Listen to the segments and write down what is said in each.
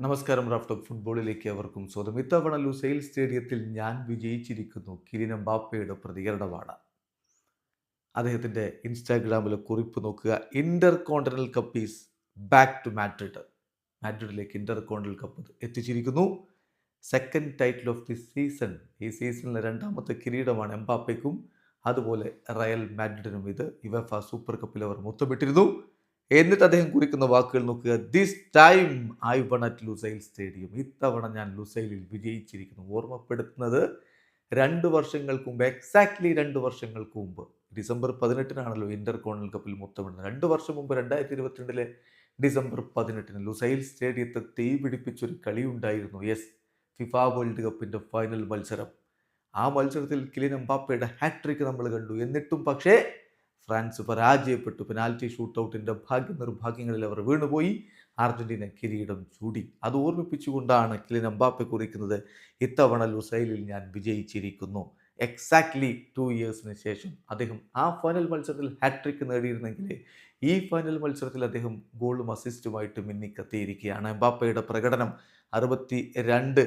നമസ്കാരം റാഫ്റ്റോ ഫുട്ബോളിലേക്ക് അവർക്കും സ്വാഗതം. ഇത്തവണ ലുസൈൽ സ്റ്റേഡിയത്തിൽ ഞാൻ വിജയിച്ചിരിക്കുന്നു കിരിനം ബാപ്പയുടെ പ്രതികരണമാണ്. അദ്ദേഹത്തിന്റെ ഇൻസ്റ്റാഗ്രാമിലെ കുറിപ്പ് നോക്കുക. Intercontinental cup is back to Madrid. മാഡ്രിഡിലേക്ക് intercontinental cup എത്തിച്ചിരിക്കുന്നു. Second title of the season. ഈ സീസണിലെ രണ്ടാമത്തെ കിരീടമാണ് എംബാപ്പയ്ക്കും അതുപോലെ റയൽ മാഡ്രിഡിനും ഇത് ഇവഫ സൂപ്പർ കപ്പിൽ അവർ മുത്തമിട്ടിരുന്നു. എന്നിട്ട് അദ്ദേഹം കുറിക്കുന്ന വാക്കുകൾ നോക്കുക. This time I won at Lusail stadium ഇത്തവണ ഞാൻ ലുസൈലിൽ വിജയിച്ചിരിക്കുന്നു. ഓർമ്മപ്പെടുത്തുന്നത് രണ്ട് വർഷങ്ങൾക്ക് മുമ്പ് എക്സാക്ട്ലി രണ്ട് വർഷങ്ങൾക്ക് മുമ്പ്. ഡിസംബർ പതിനെട്ടിനാണല്ലോ ഇന്റർ കോണൽ കപ്പിൽ മുത്തമിടുന്നത് രണ്ട് വർഷം മുമ്പ് രണ്ടായിരത്തി ഇരുപത്തിരണ്ടിലെ ഡിസംബർ പതിനെട്ടിന് ലുസൈൽ സ്റ്റേഡിയത്തെ തീ പിടിപ്പിച്ചൊരു കളിയുണ്ടായിരുന്നു. യെസ് ഫിഫ വേൾഡ് കപ്പിന്റെ ഫൈനൽ മത്സരം. ആ മത്സരത്തിൽ കിലിൻ എംബാപ്പയുടെ ഹാട്രിക്ക് നമ്മൾ കണ്ടു. എന്നിട്ടും പക്ഷേ ഫ്രാൻസ് പരാജയപ്പെട്ടു. പെനാൽറ്റി ഷൂട്ടൗട്ടിന്റെ ഭാഗ്യ നിർഭാഗ്യങ്ങളിൽ അവർ വീണുപോയി. അർജന്റീന കിരീടം ചൂടി. അത് ഓർമ്മിപ്പിച്ചുകൊണ്ടാണ് കിലിൻ എംബാപ്പെ കുറിക്കുന്നത് ഇത്തവണ ലുസൈലിൽ ഞാൻ വിജയിച്ചിരിക്കുന്നു. എക്സാക്ട്ലി ടു ഇയേഴ്സിന് ശേഷം അദ്ദേഹം ആ ഫൈനൽ മത്സരത്തിൽ ഹാട്രിക്ക് നേടിയിരുന്നെങ്കിൽ ഈ ഫൈനൽ മത്സരത്തിൽ അദ്ദേഹം ഗോളും അസിസ്റ്റുമായിട്ട് മിന്നിക്കത്തിയിരിക്കുകയാണ്. എംബാപ്പയുടെ പ്രകടനം അറുപത്തി രണ്ട്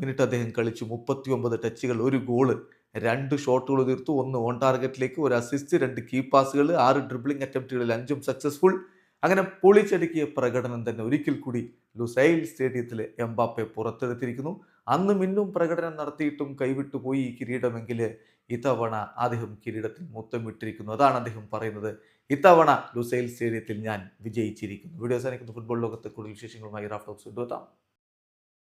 മിനിറ്റ് അദ്ദേഹം കളിച്ചു. മുപ്പത്തി ഒമ്പത് ടച്ചുകൾ ഒരു ഗോൾ രണ്ട് ഷോട്ടുകൾ തീർത്തു. ഒന്ന് ഓൺ ടാർഗറ്റിലേക്ക് ഒരു അസിസ്റ്റ് രണ്ട് കീ പാസുകൾ ആറ് ഡ്രിബ്ലിംഗ് അറ്റംപ്റ്റുകളിൽ അഞ്ചും സക്സസ്ഫുൾ അങ്ങനെ പൊളിച്ചടുക്കിയ പ്രകടനം തന്നെ ഒരിക്കൽ കൂടി ലുസൈൽ സ്റ്റേഡിയത്തിൽ എംബാപ്പെ പുറത്തെടുത്തിരിക്കുന്നു. അന്നും മിന്നും പ്രകടനം നടത്തിയിട്ടും കൈവിട്ടു പോയി ഈ കിരീടമെങ്കിൽ ഇത്തവണ അദ്ദേഹം കിരീടത്തിൽ മുത്തമിട്ടിരിക്കുന്നു അതാണ് അദ്ദേഹം പറയുന്നത്. ഇത്തവണ ലുസൈൽ സ്റ്റേഡിയത്തിൽ ഞാൻ വിജയിച്ചിരിക്കുന്നു. വീഡിയോ സാധിക്കുന്ന ഫുട്ബോൾ ലോകത്തെ കൂടുതൽ വിശേഷങ്ങളുമായി റാഫ്റ്റോക്സ് കൊണ്ടുവെത്താം.